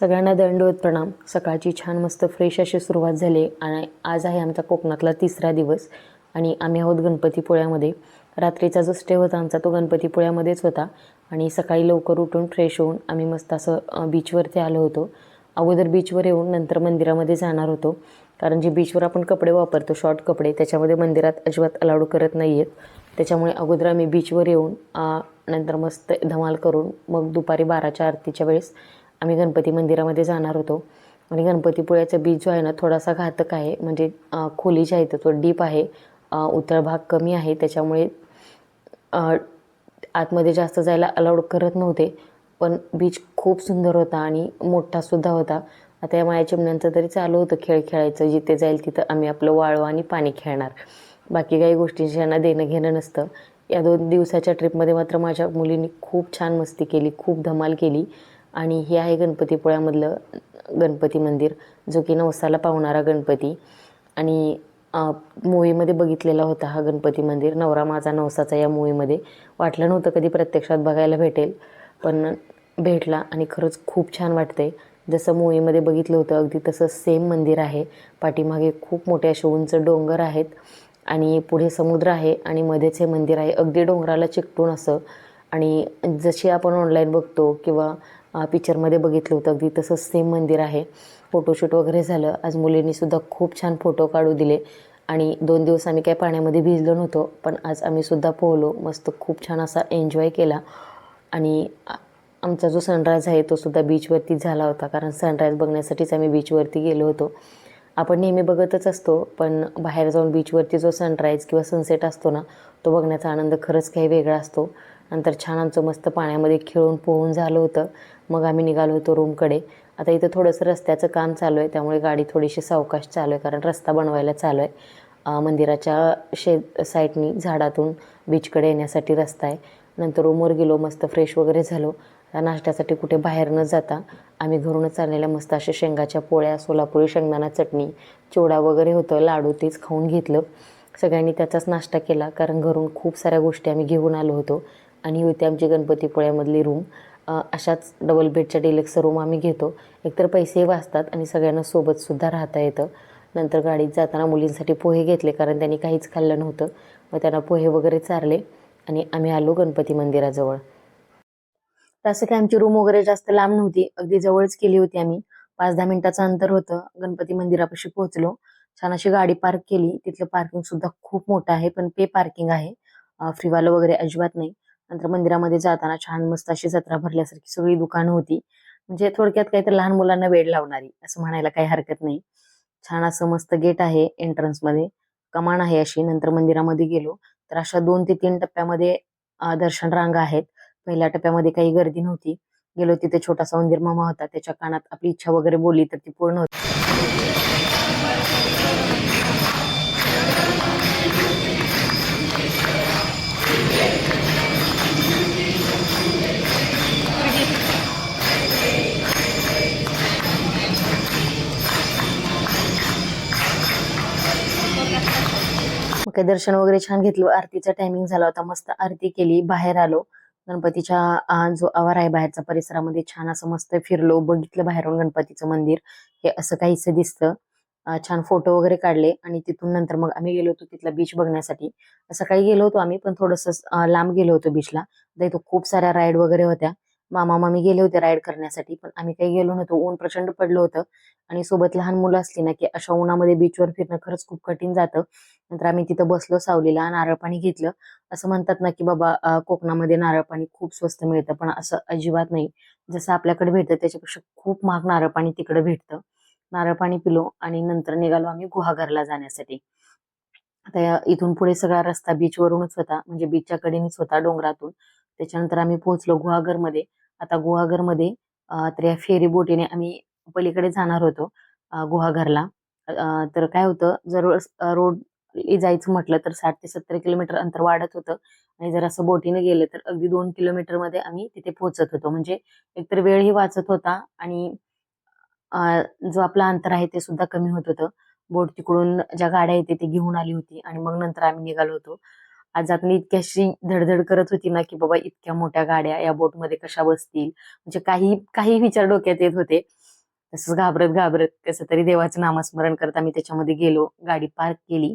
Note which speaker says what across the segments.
Speaker 1: सगळ्यांना दंडवत प्रणाम. सकाळची छान मस्त फ्रेश अशी सुरुवात झाली आणि आज आहे आमचा कोकणातला तिसरा दिवस आणि आम्ही आहोत गणपतीपुळ्यामध्ये रात्रीचा जो स्टे होता आमचा तो गणपतीपुळ्यामध्येच होता आणि सकाळी लवकर उठून फ्रेश होऊन आम्ही मस्त असं बीचवरती आलो होतो. अगोदर बीचवर येऊन नंतर मंदिरामध्ये जाणार होतो. कारण जे बीचवर आपण कपडे वापरतो शॉर्ट कपडे त्याच्यामध्ये मंदिरात अजिबात अलाउड करत नाही आहेत त्याच्यामुळे अगोदर आम्ही बीचवर येऊन नंतर मस्त धमाल करून मग दुपारी बाराच्या आरतीच्या वेळेस आम्ही गणपती मंदिरामध्ये जाणार होतो. आणि गणपतीपुळ्याचा बीच जो आहे ना थोडासा घातक आहे. म्हणजे खोली जी आहे तर तो डीप आहे. अ, उथळ भाग कमी आहे. त्याच्यामुळे आतमध्ये जास्त जायला अलाउड करत नव्हते. पण बीच खूप सुंदर होता आणि मोठासुद्धा होता. आता या माया चिमण्यांचं तरी चालू होतं खेळ खेळायचं. जिथे जाईल तिथं आम्ही आपलं वाळू आणि पाणी खेळणार. बाकी काही गोष्टींशी यांना देणं घेणं नसतं. या दोन दिवसाच्या ट्रिपमध्ये मात्र माझ्या मुलींनी खूप छान मस्ती केली खूप धमाल केली. आणि हे आहे गणपतीपुळ्यामधलं गणपती मंदिर जो की नवसाला पावणारा गणपती. आणि मूवीमध्ये बघितलेला होता हा गणपती मंदिर नवरा माझा नवसाचा या मूवीमध्ये. वाटलं नव्हतं कधी प्रत्यक्षात बघायला भेटेल पण भेटला आणि खरंच खूप छान वाटते जसं मूवीमध्ये बघितलं होतं अगदी तसं सेम मंदिर आहे. पाठीमागे खूप मोठे असे उंच डोंगर आहेत आणि पुढे समुद्र आहे आणि मध्येच हे मंदिर आहे. अगदी डोंगराला चिकटून असं. आणि जशी आपण ऑनलाईन बघतो किंवा पिक्चरमध्ये बघितलं होतं. अगदी तसंच सेम मंदिर आहे. फोटोशूट वगैरे झालं. आज मुलींनीसुद्धा खूप छान फोटो काढू दिले. आणि दोन दिवस आम्ही काय पाण्यामध्ये भिजलो नव्हतो पण आज आम्हीसुद्धा पोहलो. मस्त खूप छान असा एन्जॉय केला. आणि आमचा जो सनराईज आहे तो सुद्धा बीचवरतीच झाला होता. कारण सनराईज बघण्यासाठीच आम्ही बीचवरती गेलो होतो. आपण नेहमी बघतच असतो पण बाहेर जाऊन बीचवरती जो सनराईज किंवा सनसेट असतो ना तो बघण्याचा आनंद खरंच काही वेगळा असतो. नंतर छान आमचं मस्त पाण्यामध्ये खेळून पोहून झालं होतं. मग आम्ही निघालो होतो रूमकडे. आता इथं थोडंसं रस्त्याचं काम चालू आहे त्यामुळे गाडी थोडीशी सावकाश चालू आहे कारण रस्ता बनवायला चालू आहे. मंदिराच्या शे साईडनी झाडातून बीचकडे येण्यासाठी रस्ता आहे. नंतर रूमवर गेलो मस्त फ्रेश वगैरे झालो. त्या नाश्त्यासाठी कुठे बाहेर न जाता आम्ही घरूनच आणलेल्या मस्त अशा शेंगाच्या पोळ्या सोलापुरी शेंगदाणा चटणी चिवडा वगैरे होतं. लाडू तेच खाऊन घेतलं. सगळ्यांनी त्याचाच नाश्ता केला कारण घरून खूप साऱ्या गोष्टी आम्ही घेऊन आलो होतो. आणि होती आमची गणपतीपुळ्यामधली रूम अशाच डबल बेडच्या डिलेक्स रूम आम्ही घेतो. एकतर पैसेही वाचतात आणि सगळ्यांना सोबतसुद्धा राहता येतं. नंतर गाडीत जाताना मुलींसाठी पोहे घेतले कारण त्यांनी काहीच खाल्लं नव्हतं. मग त्यांना पोहे वगैरे चारले आणि आम्ही आलो गणपती मंदिराजवळ. तसं काय आमची रूम वगैरे जास्त लांब नव्हती. अगदी जवळच केली होती आम्ही. पाच दहा मिनिटाचं अंतर होतं. गणपती मंदिरापाशी पोहोचलो. छान अशी गाडी पार्क केली. तिथलं पार्किंग सुद्धा खूप मोठं आहे पण पे पार्किंग आहे. फ्रीवालं वगैरे अजिबात नाही. नंतर मंदिरामध्ये जाताना छान मस्त अशी जत्रा भरल्यासारखी सगळी दुकानं होती. म्हणजे थोडक्यात काहीतरी लहान मुलांना वेळ लावणारी असं म्हणायला काही हरकत नाही. छान असं मस्त गेट आहे एंट्रन्समध्ये. कमान आहे अशी. नंतर मंदिरामध्ये गेलो तर अशा दोन ते तीन टप्प्यामध्ये दर्शन रांगा आहेत. पहिल्या टप्प्यामध्ये काही गर्दी नव्हती. गेलो तिथे छोटासा उंदीर मामा होता. त्याच्या कानात आपली इच्छा वगैरे बोलली तर ती पूर्ण होती. मग काही दर्शन वगैरे छान घेतलं. आरतीचा टायमिंग झाला होता. मस्त आरती केली. बाहेर आलो. गणपतीच्या जो आवार आहे बाहेरचा परिसरामध्ये छान असं मस्त फिरलो. बघितलं बाहेरून गणपतीचं मंदिर. हे असं काहीसं दिसतं. छान फोटो वगैरे काढले. आणि तिथून नंतर मग आम्ही गेलो होतो तिथला बीच बघण्यासाठी. सकाळी गेलो होतो आम्ही पण थोडंसं लांब गेलो होतो बीचला तर इथं खूप साऱ्या राईड वगैरे होत्या. मामा मामी गेले होते राईड करण्यासाठी पण आम्ही काही गेलो नव्हतो. ऊन प्रचंड पडलं होतं. आणि सोबत लहान मुलं असली ना की अशा उन्हामध्ये बीचवर फिरणं खरंच खूप कठीण जातं. नंतर आम्ही तिथं बसलो सावलीला नारळ पाणी घेतलं. असं म्हणतात ना की बाबा कोकणामध्ये नारळ पाणी खूप स्वस्त मिळतं पण असं अजिबात नाही. जसं आपल्याकडे भेटतं त्याच्यापेक्षा खूप महाग नारळ पाणी तिकडे भेटतं. नारळ पाणी पिलो आणि नंतर निघालो आम्ही गुहागरला जाण्यासाठी. आता इथून पुढे सगळा रस्ता बीच वरूनच होता म्हणजे बीचच्या कडेनेच होता डोंगरातून. त्याच्यानंतर आम्ही पोहोचलो गुहागरमध्ये. आता गुहागरमध्ये तर या फेरी बोटीने आम्ही पलीकडे जाणार होतो गुहागरला. तर काय होतं जर रोड जायचं म्हटलं तर साठ ते सत्तर किलोमीटर अंतर वाढत होतं. आणि जर असं बोटीने गेलं तर अगदी दोन किलोमीटरमध्ये आम्ही तिथे पोहोचत होतो. म्हणजे एकतर वेळही वाचत होता आणि जो आपला अंतर आहे ते सुद्धा कमी होत होतं. बोट तिकडून ज्या गाड्या येते ते घेऊन आली होती आणि मग नंतर आम्ही निघालो होतो. आज आपण इतक्याशी धडधड करत होती ना की बाबा इतक्या मोठ्या गाड्या या बोटमध्ये कशा बसतील? म्हणजे काही काही विचार डोक्यात येत होते. तसंच घाबरत घाबरत कसं तरी देवाचं नामस्मरण करत आम्ही त्याच्यामध्ये गेलो गाडी पार्क केली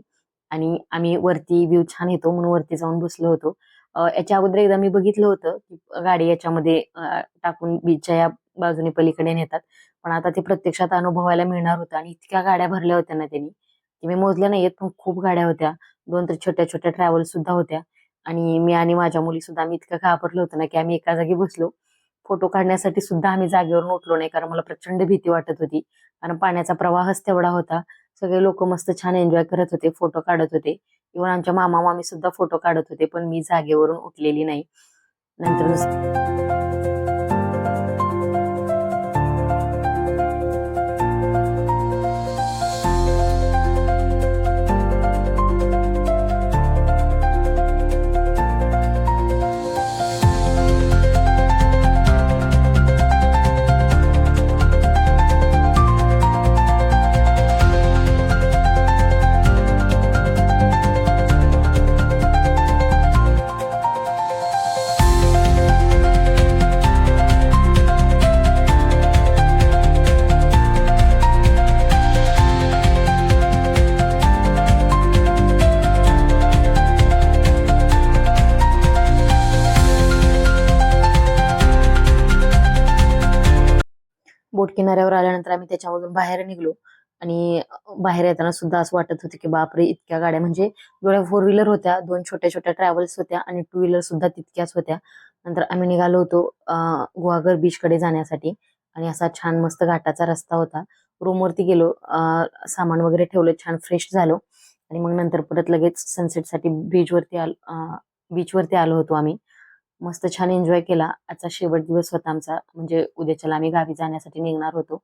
Speaker 1: आणि आम्ही वरती व्ह्यू छान येतो म्हणून वरती जाऊन बसलो होतो. याच्या अगोदर एकदा मी बघितलं होतं की गाडी याच्यामध्ये टाकून बीचच्या या बाजूने पलीकडे नेतात. पण आता ते प्रत्यक्षात अनुभवायला मिळणार होतं आणि इतक्या गाड्या भरल्या होत्या ना त्यांनी की मी मोजल्या नाहीयेत पण खूप गाड्या होत्या. दोन तर छोट्या छोट्या ट्रॅव्हल सुद्धा होत्या. आणि मी आणि माझ्या मुली सुद्धा आम्ही इतकं घाबरलो होतो ना की आम्ही एका जागी बसलो. फोटो काढण्यासाठी सुद्धा आम्ही जागेवरून उठलो नाही कारण मला प्रचंड भीती वाटत होती. कारण पाण्याचा प्रवाहच तेवढा होता. सगळे लोक मस्त छान एन्जॉय करत होते फोटो काढत होते. इव्हन आमच्या मामा मामी सुद्धा फोटो काढत होते पण मी जागेवरून उठलेली नाही. नंतर बोट किनाऱ्यावर आल्यानंतर आम्ही त्याच्यामधून बाहेर निघलो. आणि बाहेर येताना सुद्धा असं वाटत होतं की बापरे इतक्या गाड्या. म्हणजे एवढ्या फोर व्हीलर होत्या दोन छोट्या छोट्या ट्रॅव्हल्स होत्या आणि टू व्हीलर सुद्धा तितक्याच होत्या. नंतर आम्ही निघालो होतो गुहागर बीच कडे जाण्यासाठी. आणि असा छान मस्त घाटाचा रस्ता होता. रूमवरती गेलो सामान वगैरे ठेवलं छान फ्रेश झालो. आणि मग नंतर परत लगेच सनसेटसाठी बीच वरती आलो बीच वरती आलो होतो आम्ही. मस्त छान एन्जॉय केला. आजचा शेवट दिवस होता आमचा. म्हणजे उद्याच्याला आम्ही गावी जाण्यासाठी निघणार होतो.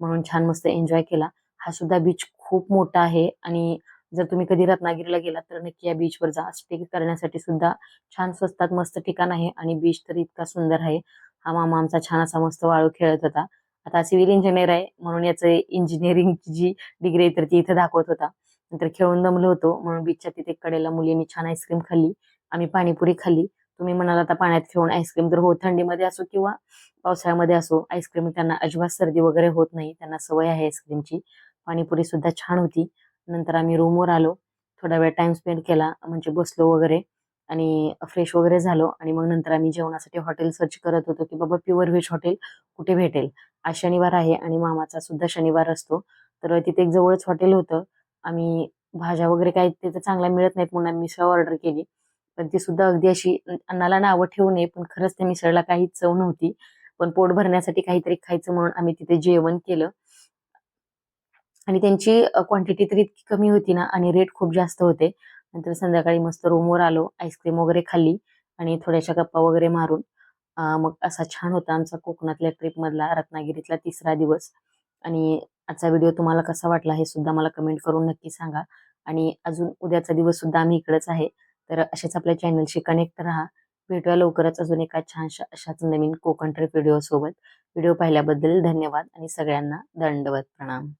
Speaker 1: म्हणून छान मस्त एन्जॉय केला. हा सुद्धा बीच खूप मोठा आहे. आणि जर तुम्ही कधी रत्नागिरीला गेलात तर नक्की या बीचवर जा. स्टे करण्यासाठी सुद्धा छान स्वस्तात मस्त ठिकाण आहे. आणि बीच तर इतका सुंदर आहे. हा मामा आमचा छान असा मस्त वाळू खेळत होता. आता सिव्हिल इंजिनियर आहे. म्हणून याचं इंजिनिअरिंगची जी डिग्री आहे तर ती इथे दाखवत होता. नंतर खेळून दमलो होतो. म्हणून बीचच्या तिथे कडेला मुलींनी छान आईस्क्रीम खाल्ली. आम्ही पाणीपुरी खाल्ली. तुम्ही म्हणाल आता पाण्यात खेळून आईस्क्रीम तर हो थंडीमध्ये असो किंवा पावसाळ्यामध्ये असो आईस्क्रीम त्यांना अजिबात सर्दी वगैरे होत नाही. त्यांना सवय आहे आईस्क्रीमची पाणीपुरी सुद्धा छान होती. नंतर आम्ही रूमवर आलो. थोडा वेळ टाइम स्पेंड केला म्हणजे बसलो वगैरे आणि फ्रेश वगैरे झालो आणि मग नंतर आम्ही जेवणासाठी हॉटेल सर्च करत होतो की बाबा प्युअर व्हेज हॉटेल कुठे भेटेल? आज शनिवार आहे आणि मामाचा सुद्धा शनिवार असतो. तर तिथे एक जवळच हॉटेल होतं. आम्ही भाज्या वगैरे काही तिथे चांगल्या मिळत नाहीत म्हणून आम्ही मिसळ ऑर्डर केली. पण ती सुद्धा अगदी अशी अन्नाला नावं ठेवू नये पण खरंच त्या मिसळला काहीच चव नव्हती. पण पोट भरण्यासाठी काहीतरी खायचं म्हणून आम्ही तिथे जेवण केलं. आणि त्यांची क्वांटिटी तर इतकी कमी होती ना आणि रेट खूप जास्त होते. नंतर संध्याकाळी मस्त रूमवर आलो आईस्क्रीम वगैरे खाल्ली आणि थोड्याशा गप्पा वगैरे मारून मग असा छान होता आमचा कोकणातल्या ट्रिपमधला रत्नागिरीतला तिसरा दिवस. आणि आजचा व्हिडिओ तुम्हाला कसा वाटला हे सुद्धा मला कमेंट करून नक्की सांगा. आणि अजून उद्याचा दिवस सुद्धा आम्ही इकडेच आहे. तर असेच आपल्या चॅनलशी कनेक्ट राहा. भेटूया लवकरच अजून एका छानशा अशाच नवीन कोकण ट्रिप व्हिडिओ सोबत. व्हिडिओ पाहिल्याबद्दल धन्यवाद आणि सगळ्यांना दंडवत प्रणाम.